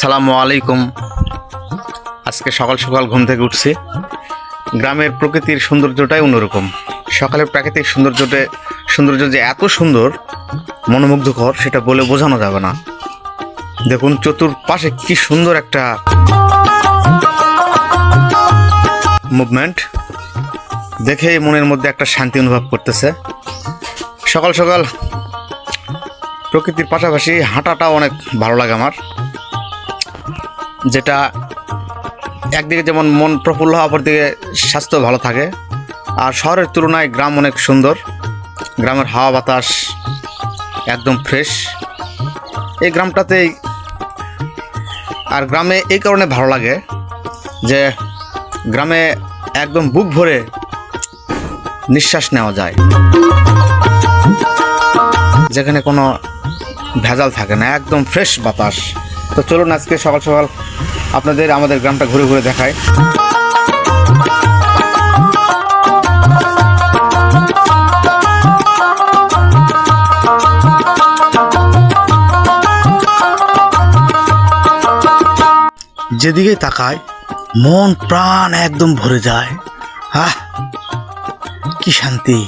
আসসালামু আলাইকুম। আজকে সকাল সকাল ঘুম থেকে উঠছি। গ্রামের প্রকৃতির সৌন্দর্যটাই অন্যরকম। সকালের প্রাকৃতিক সৌন্দর্যটা সৌন্দর্য যে এত সুন্দর, মনোমুগ্ধকর, সেটা বলে বোঝানো যাবে না। দেখুন চতুর্পাশে কি সুন্দর একটা মুভমেন্ট দেখে মনের মধ্যে একটা শান্তি অনুভব করতেছে। সকাল সকাল প্রকৃতির পাশাপাশি হাঁটাটা অনেক ভালো লাগে আমার। যেটা একদিকে যেমন মন প্রফুল্ল হয় অপরদিকে স্বাস্থ্য ভালো থাকে। আর শহরের তুলনায় গ্রাম অনেক সুন্দর। গ্রামের হাওয়া বাতাস একদম ফ্রেশ এই গ্রামটাতেই আর গ্রামে এই কারণে ভালো লাগে যে গ্রামে একদম বুক ভরে নিঃশ্বাস নেওয়া যায়। যেখানে কোনো ভেজাল থাকে না, একদম ফ্রেশ বাতাস। তো চলুন আজকে সকাল সকাল আপনাদের আমাদের গ্রামটা ঘুরে ঘুরে দেখায় যেদিকে তাকায়, মন প্রাণ একদম ভরে যায়। আহ, কি শান্তি।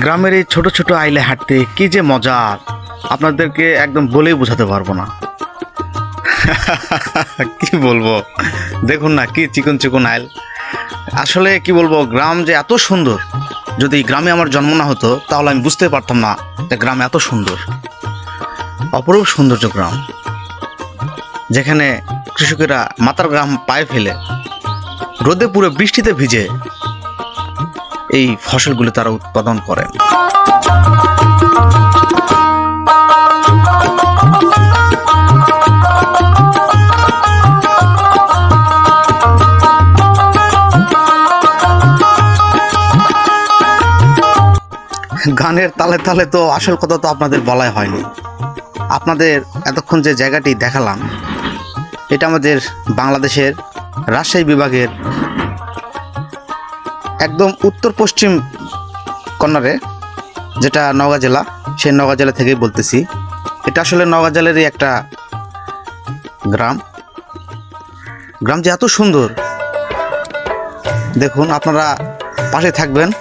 গ্রামের এই ছোট ছোট আইলে হাঁটতে কি যে মজা। আপনাদেরকে একদম বলেই বোঝাতে পারব না। কি বলব? দেখুন না, কি চিকন চিকন আইল। আসলে কি বলব, গ্রাম যে এত সুন্দর, যদি গ্রামে আমার জন্ম না হতো, তাহলে আমি বুঝতে পারতাম না যে গ্রাম এত সুন্দর। অপরূপ সৌন্দর্য গ্রাম, যেখানে কৃষকেরা মাতার গ্রাম পায়ে ফেলে, রোদে পুরো বৃষ্টিতে ভিজে এই ফসলগুলো তারা উৎপাদন করেন। গানের তালে তালে তো আসল কথা তো আপনাদের বলাই হয়নি। আপনাদের এতক্ষণ যে জায়গাটি দেখালাম, এটা আমাদের বাংলাদেশের রাজশাহী বিভাগের একদম উত্তর পশ্চিম কর্নারে, যেটা নওগাঁ জেলা, সেই নওগাঁ জেলা থেকেই বলতেছি। এটা আসলে নওগাঁ জেলারই একটা গ্রাম। গ্রাম যে এত সুন্দর। দেখুন, আপনারা পাশে থাকবেন।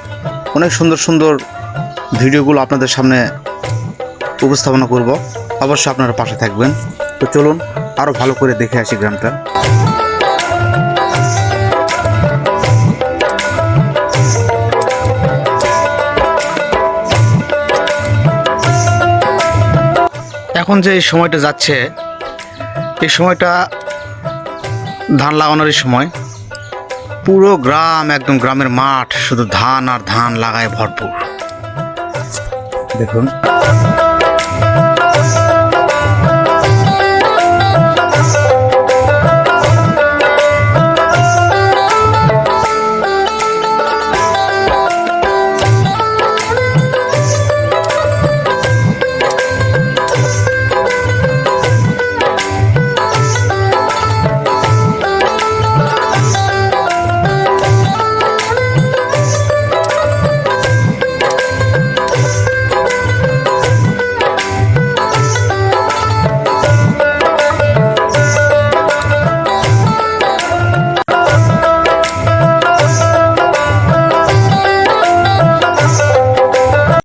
অনেক সুন্দর সুন্দর ভিডিওগুলো আপনাদের সামনে উপস্থাপনা করব। অবশ্যই আপনারা পাশে থাকবেন। তো চলুন আরও ভালো করে দেখে আসি গ্রামটা। এখন যে এই সময়টা যাচ্ছে, এই সময়টা ধান লাগানোর সময়। পুরো গ্রাম একদম গ্রামের মাঠ, শুধু ধান আর ধান লাগায় ভরপুর। দেখুন।